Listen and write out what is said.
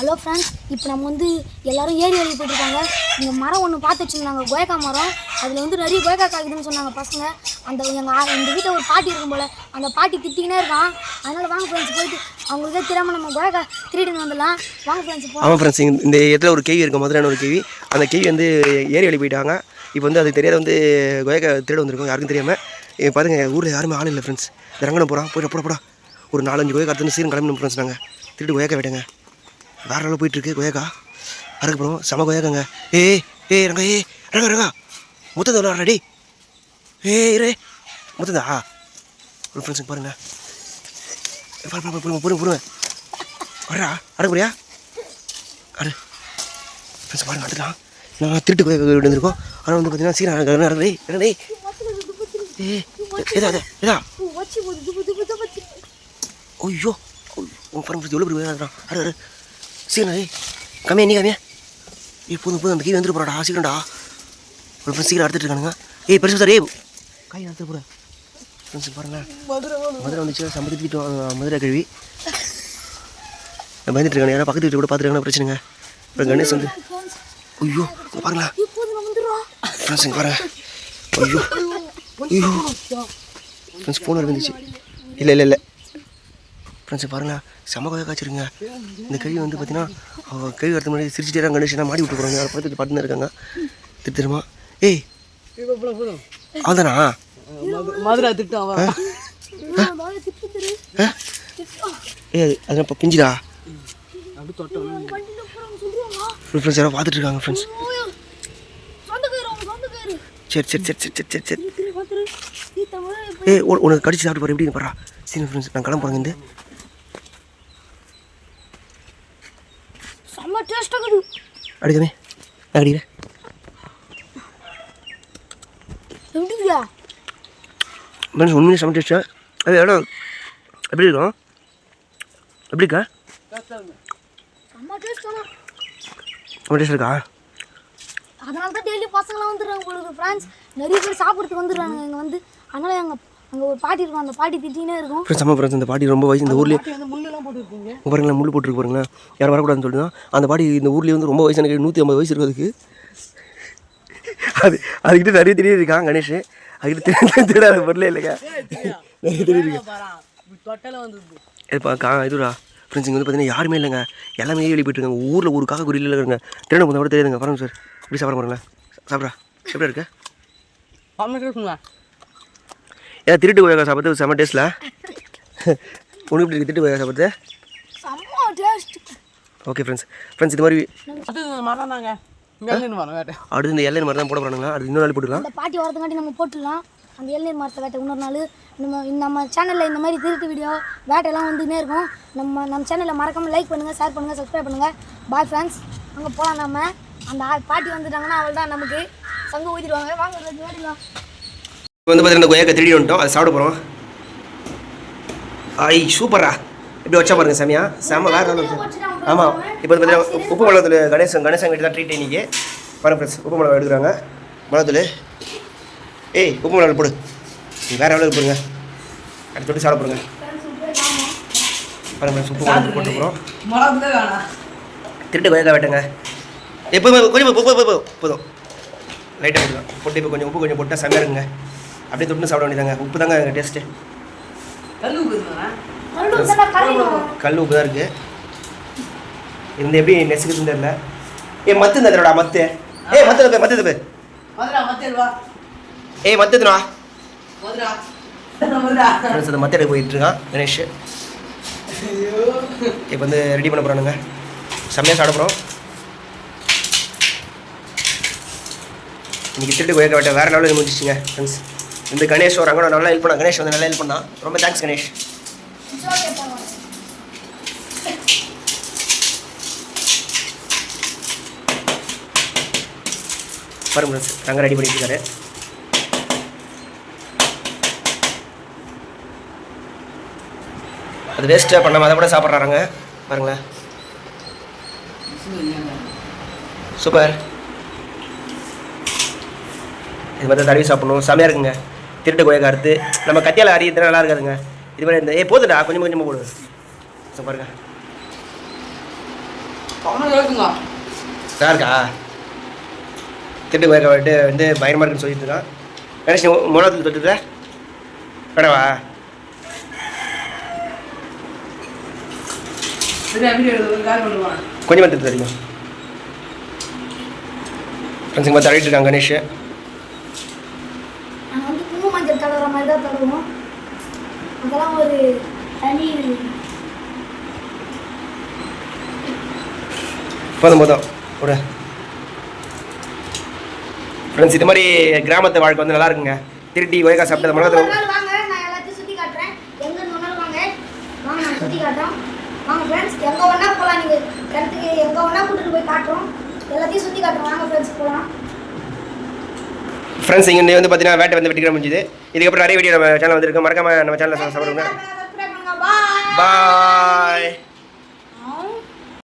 Hello friends இப்போ நம்ம வந்து எல்லாரும் ஏரி வழி போயிட்டுருக்காங்க. இங்கே மரம் ஒன்று பார்த்து வச்சுருந்தாங்க. கோயக்கா மரம். அதில் வந்து நிறைய கோயக்கா காய்க்குதுன்னு சொன்னாங்க பசங்க. அந்த எங்கள் எங்கள் வீட்டில் ஒரு பாட்டி இருக்கும் போல். அந்த பாட்டி திட்டிக்கினே இருக்கான். அதனால் வாங்க ஃப்ரெண்ட்ஸ் போயிட்டு அவங்களுக்கே தெரியாமல் நம்ம கோயக்கா திருடின்னு வந்துடலாம். வாங்க ஃப்ரெண்ட்ஸ் ஆமாம் ஃப்ரெண்ட்ஸ் இந்த இடத்துல ஒரு கேவி இருக்க மதுரையான ஒரு கேவி. அந்த கேவி வந்து ஏரி வழி போயிட்டாங்க. இப்போ வந்து அது தெரியாத வந்து கோயக்கா திருட வந்திருக்கோம் யாருக்கும் தெரியாமல் பாருங்க ஊரில் யாருமே ஆள் இல்லை ஃப்ரெண்ட்ஸ் ரங்கனம் போகிறான் போய்ட்டு போட போடா. ஒரு நாலஞ்சு கோயக்கா அடுத்து சீரம் கிளம்பணும் ஃப்ரெண்ட்ஸ் நாங்கள் திருட்டு கோயக்கா விட்டுங்க. வேறு அளவு போயிட்டுருக்கு கோயக்கா அறுக்க போகிறோம் செம கோயக்காங்க ஏய் ஏய் ரங்கா ஏய் ரங்கா ரங்கா. முத்தம் விளாட்றா டேய்? ஏய் இரு. முத்தந்தா ஒரு ஃப்ரெண்ட்ஸுக்கு பாருங்க. பாரு பாரு பொறுங்க பொறுங்க பொறுங்க வரா அறுக்க போறியா அரு ஃப்ரெண்ட்ஸ் பாருங்க அடுத்துலாம் நான் திருட்டு போய் இருந்திருக்கோம் ஆனால் வந்து பார்த்தீங்கன்னா சீக்கிரம் நடந்தே நடந்தே ஏ ஏதா ஏதா ஐயோ. உன் பாருங்க எவ்வளோ பெரிய அரு அரு சீக்கிரம் ஏய் கம்மியா நீ கம்மியா? ஏய் போதும் போதும் அந்த கீ வந்துட்டு போறாடா சீக்கிரம்டா. ஒரு ஃப்ரெண்ட்ஸ் சீக்கிரம் எடுத்துட்டு இருக்கானுங்க. ஏய் பெருசு சார் ஏய் கை எடுத்துட்டு போகிறேன் ஃப்ரெண்ட்ஸ் பாருங்க. மதுரை வந்துச்சு சம்பளத்திட்டு மதுரை கழுவி. பயந்துட்டு இருக்கானு யாரும் பக்கத்து வீட்டு கூட பார்த்துருக்காங்க பிரச்சனைங்க. அப்புறம் கணேஷ் வந்து ஐயோ பாருங்களா. ஃப்ரெண்ட்ஸ் இங்கே பாருங்க. ஐயோ. ஐயோ. ஃப்ரெண்ட்ஸ் ஃபோன் இருந்துச்சு இல்லை இல்லை இல்லை. ஃப்ரெண்ட்ஸ் பாருங்களேன் செம கோயா காய்ச்சிருங்க. இந்த கழுவி வந்து பார்த்தீங்கன்னா அவள் கழுவி வரது முன்னாடி சிரிச்சிட்டே இருக்காங்க கணேஷனா மாடி விட்டு போகிறாங்க யாரை பார்த்துட்டு பார்த்துன்னு இருக்காங்க. திரு திருமா ஏய் அவள்தானா மதுரை திட்டம் ஏய் அது அது இப்போ பிஞ்சுடா. ஃப்ரெண்ட்ஸ் யாரோ பார்த்துட்டு இருக்காங்க ஃப்ரெண்ட்ஸ் சரி சரி சரி சரி சரி சரி சரி. உன- உனக்கு கடிச்சு சாப்பிட்டு பாரு எப்படின்னு பாரா சரி ஃப்ரெண்ட்ஸ் நான் கிளம்புறேங்க இந்த செம்ம டேஸ்ட்டாக இருக்குது அடிக்கமே நான் அடிக்கிறேன் உண்மையிலே செம்ம டேஸ்ட்டா அது இடம் எப்படி இருக்கும்? எப்படி இருக்கா? செம்ம டேஸ்ட் இருக்கா? அதனால தான் டெய்லி பசங்களாம் வந்துடுறாங்க உங்களுக்கு ஃப்ரெண்ட்ஸ் நிறைய பேர் சாப்பிட்றதுக்கு வந்துடுறாங்க. இங்கே வந்து அதனால் எங்கள் அங்கே ஒரு பாட்டி இருக்கும் அந்த பாட்டி திட்டினே இருக்கும். ஃப்ரெண்ட்ஸ் செம்ம ஃப்ரெண்ட்ஸ் இந்த பாட்டி ரொம்ப வயசு இந்த ஊர்லேயே முள்ளெல்லாம் போட்டுருக்கீங்க. பாருங்களேன் முள் போட்டுருக்கு பாருங்களேன். யாரும் வரக்கூடாதுன்னு தான். அந்த பாட்டி இந்த ஊர்லேயே வந்து ரொம்ப வயசான நூற்றி ஐம்பது வயசு இருக்கு அதுக்கு. அது அதுக்கிட்ட நிறைய தெரிய இருக்கான் கணேஷ் அதுக்கிட்ட தெரிய தெரியாத பொருளே இல்லைங்க. நிறைய தெரிய இருக்கு கா இதுடா ஃப்ரெண்ட்ஸ் இங்கே வந்து பார்த்தீங்கன்னா யாருமே இல்லைங்க. எல்லாமே வெளியே போயிட்டு இருக்காங்க. ஊரில் ஒரு காக்க குறியில் இருக்காங்க. திருட போதும் கூட தெரியாதுங்க பாருங்க சார். இப்படி சாப்பிட பாருங்களேன். சாப்பிட்றா. எப்படி இருக்கு? ஏன் திருட்டு கோயக்கா சாப்பிட்றது செம்ம டேஸ்ட்டில் உனக்கு இப்படி இருக்கு திருட்டு செம்ம டேஸ்ட் ஓகே ஃப்ரெண்ட்ஸ் ஃப்ரெண்ட்ஸ் இது மாதிரி மரம் அடுத்து இந்த எல்லை மாதிரி தான் போட போகிறாங்களா அது இன்னொரு நாள் போட்டுக்கலாம். அந்த பாட்டி வரதுங்காட்டி நம்ம போட்டுடலாம். அந்த இளநீர் மரத்தை வேட்டை. இன்னொரு நாள் நம்ம இந்த நம்ம சேனலில் இந்த மாதிரி திருட்டு வீடியோ வேட்டையெல்லாம் வந்துன்னே இருக்கும். நம்ம நம்ம சேனலில் மறக்காமல் லைக் பண்ணுங்கள் ஷேர் பண்ணுங்கள் சப்ஸ்கிரைப் பண்ணுங்கள் பாய் ஃப்ரெண்ட்ஸ் அங்கே போகலாம் நம்ம அந்த பாட்டி வந்துட்டாங்கன்னா அவள் தான் நமக்கு சங்கு ஊற்றிடுவாங்க வாங்க இப்போ வந்து பார்த்தீங்கன்னா கொய்யாக்கா திருடி வந்துட்டோம். அதை சாப்பிட போகிறோம் ஐ சூப்பரா இப்படி வச்சா பாருங்க சாமியா. செம வேற. ஆமாம் இப்போ வந்து பார்த்தீங்கன்னா உப்பு மிளகாத்தூள் கணேசன் கணேசன் கிட்ட தான் ட்ரீட் இன்னைக்கு. பாருங்க ஃப்ரெண்ட்ஸ் உப்பு மிளகா எடுக்கிறாங்க மிளகாத்தூள். ஏய் உப்பு மிளகா போடு. வேற எவ்வளோ போடுங்க. அடுத்து தொட்டு சாப்பிட போடுங்க. பாருங்க ஃப்ரெண்ட்ஸ் உப்பு மிளகாத்தூள் போட்டு போகிறோம் திருட்டு கொய்யாக்கா வெட்டுங்க. எப்போதுமே கொஞ்சம் போதும் லைட்டாக போட்டுக்கலாம். போட்டு இப்போ கொஞ்சம் உப்பு கொஞ்சம் போட்டால் செம்மையாக இருக்குங்க. அப்படியே தொட்டு சாப்பிட வேண்டியதாங்க உப்பு தாங்க டேஸ்ட்டு கல் உப்பு தான் இருக்குது இந்த எப்படி நெசுக்குதுன்னு தெரியல. ஏ மத்து தரடா மத்து. ஏய் மத்து மத்து தப்பே ஏய் மத்து தரா மதுரா. மதுரா. ஃப்ரெண்ட்ஸ் அந்த மத்து எடுக்க போயிட்டு இருக்கான் கணேஷ். இப்போ வந்து ரெடி பண்ண போகிறானுங்க செம்மையாக சாப்பிட போகிறோம் இன்னைக்கு திருட்டு கோயக்க வேட்ட வேறு லெவலில் முடிச்சிச்சுங்க ஃப்ரெண்ட்ஸ் இந்த கணேஷ் வராங்க அங்கே நல்லா ஹெல்ப் பண்ணா. கணேஷ் வந்து நல்லா ஹெல்ப் பண்ணா. ரொம்ப தேங்க்ஸ் கணேஷ். பாருங்க ஃப்ரெண்ட்ஸ் நாங்கள் ரெடி பண்ணிட்டு இருக்காரு. அது வேஸ்ட்டாக பண்ணாமல் அதை கூட சாப்பிட்றாங்க பாருங்களேன். சூப்பர். இது மாதிரி தடவி சாப்பிடணும். செமையாக இருக்குங்க. திருட்டு கோயக்கா அறுத்து நம்ம கத்தியால் அறியறது நல்லா இருக்காதுங்க. இது மாதிரி இந்த ஏ போதுடா கொஞ்சம் கொஞ்சமாக போடு. ஸோ பாருங்க. நல்லா இருக்கா? திட்டு கொய்யாக்காய் வந்துட்டு வந்து பயங்கரமாக இருக்குன்னு சொல்லிட்டு இருக்கான். கணேஷ் மூணாவது தொட்டுட்ட வேணவா? கொஞ்சம் மட்டும் தெரியும் ஃப்ரெண்ட்ஸுங்க பார்த்து தடவிட்டு இருக்காங்க கணேஷ் நாங்கள் வந்து குங்கும மஞ்சள் தடவுற மாதிரி தான் தடவுவோம் அதெல்லாம் ஒரு தனி போதும் போதும் விடு ஃப்ரெண்ட்ஸ் இது மாதிரி கிராமத்து வாழ்க்கை வந்து நல்லா இருக்குங்க. திருட்டி கொய்யாக்காய் சாப்பிட்டது நாள் வாங்க நான் எல்லாத்தையும் சுற்றி காட்டுறேன். எங்க இருந்து வேணாலும் வாங்க? வாங்க நான் சுற்றி காட்டுறோம். வாங்க ஃப்ரெண்ட்ஸ் எங்கே வேணா போகலாம் நீங்கள் இடத்துக்கு எங்கே வேணா கூட்டிட்டு போய் காட்டுறோம். எல்லாத்தையும் சுற்றி காட்டுறோம். வாங்க ஃப்ரெண்ட்ஸ் போகலாம் ஃப்ரெண்ட்ஸ் இங்கே வந்து பார்த்தீங்கன்னா வேட்டை வந்து வெட்டிக்கிற முடிஞ்சுது. இதுக்கப்புறம் நிறைய வீடியோ நம்ம சேனல் வந்திருக்கு. மறக்காம நம்ம சேனலில் பாய் பாய்